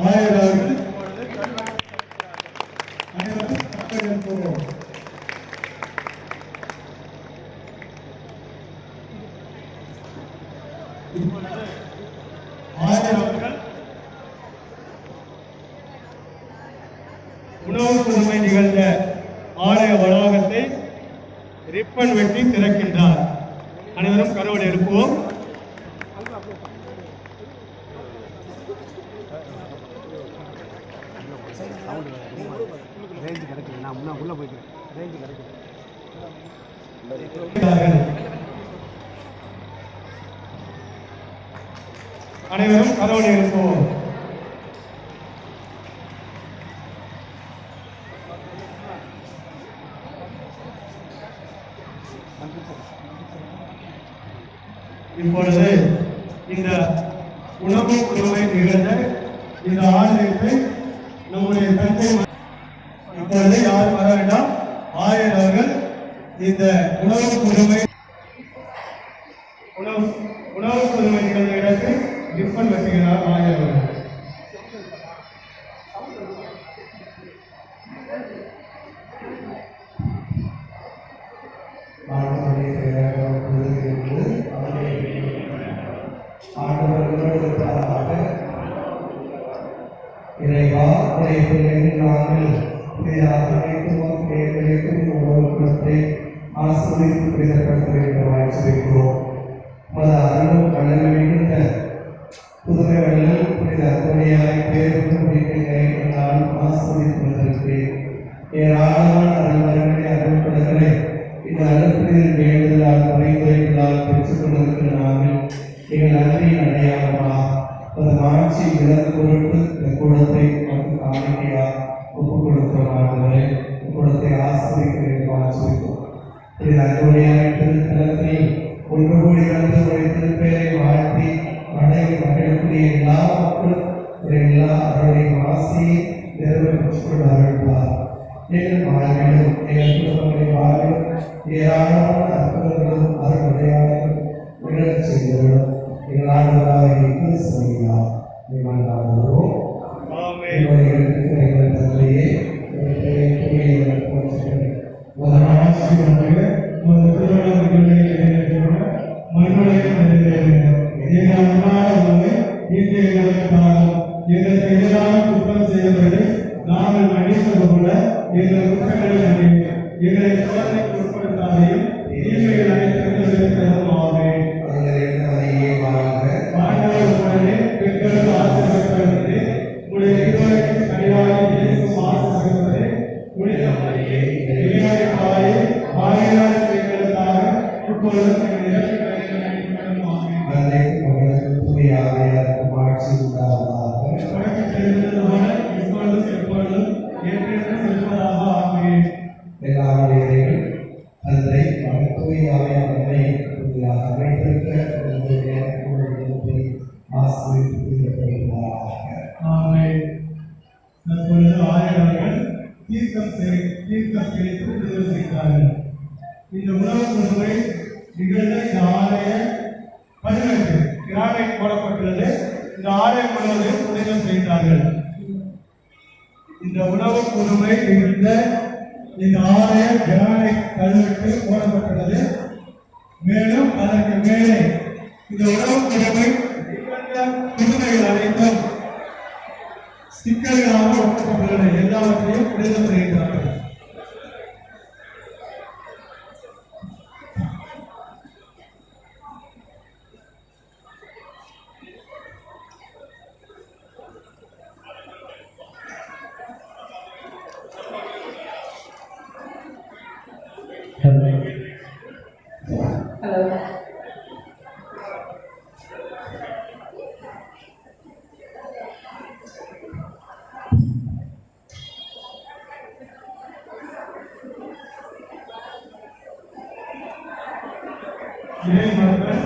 ஆயர் அனைவரும் உணவு புதுமை நிகழ்ந்த ஆலய வளாகத்தை ரிப்பன் வெட்டி திறக்கின்றார். அனைவரும் கரவடை எழுப்புவோம் போய்க்கிறேன். ரேஞ்சு கிடைக்கல அனைவரும் கதவடி எழுப்புவோம் இப்பொழுது இந்த உணவு குழுவை நிகழ்ந்த இந்த ஆலயத்தை நம்முடைய தந்தை இப்பொழுது யாரும் வர வேண்டாம்? ஆயர் அவர்கள் இந்த உணவு குழுவை உணவு உணவு குழுவை நிகழ்ந்த இடத்தில் ரிப்பன் வெட்டுகிறார் ஆயர் அவர்கள். இறைவா உடைய அனைத்தும் தேவைக்கும் மத அருளும் கண்ணன் மிகுந்த புதுமை வள்ளல் புனித துணையாய் பேருக்கும் வீட்டினை நானும் ஆசிரியப்படுவதற்கு ஏராளமான அருள்வரங்களை அருள்படுகளை இந்த அருள்புரிதல் வேண்டுதலால் பரிந்துரைகளால் நாங்கள் எங்கள் இது அன்புடையான திருத்தலத்தில் ஒன்று கூடி வந்து ஒரு திருப்பெயரை வாழ்த்தி மழை மகிழக்கூடிய எல்லா மக்களும் எல்லா அவருடைய ஆசையை நிறைவேற்றிக் கொண்டு அருள்வார் எங்கள் வாழ்விலும் எங்கள் குடும்பங்களின் வாழ்விலும் ஏராளமான அற்புதங்களும் அருள்டையாளர்களும் நிகழச் செய்தவர்களும் எங்கள் ஆண்டவராக நிகழ்ந்தாடுவோம் ஆமென். என்னுடைய எங்கள் தந்தையே இன்று எங்களுக்கு எங்களுக்கு எதிராக குற்றம் செய்தவர்களை நாங்கள் மன்னித்தது போல எங்கள் குற்றங்களை எங்களை சோதனைக்கு உட்படுத்தாதையும் இந்த உணவு குழுவை நிகழ்ந்த இந்த ஆலய பதினெட்டு கிரானைட் போடப்பட்டுள்ளது. இந்த ஆலயம் முழுவதையும் புனிதம் செய்தார்கள். இந்த உணவு குழுவை இருந்த இந்த ஆலய கிரானைட் கல்வெட்டு போடப்பட்டுள்ளது. மேலும் அதற்கு மேலே இந்த உணவு குழுவை புதுமைகள் அனைத்தும் சிக்கல்களாக ஒட்டப்பட்டுள்ளன எல்லாவற்றையும் புனிதம் செய்கிறார்கள் இறை மக்கள்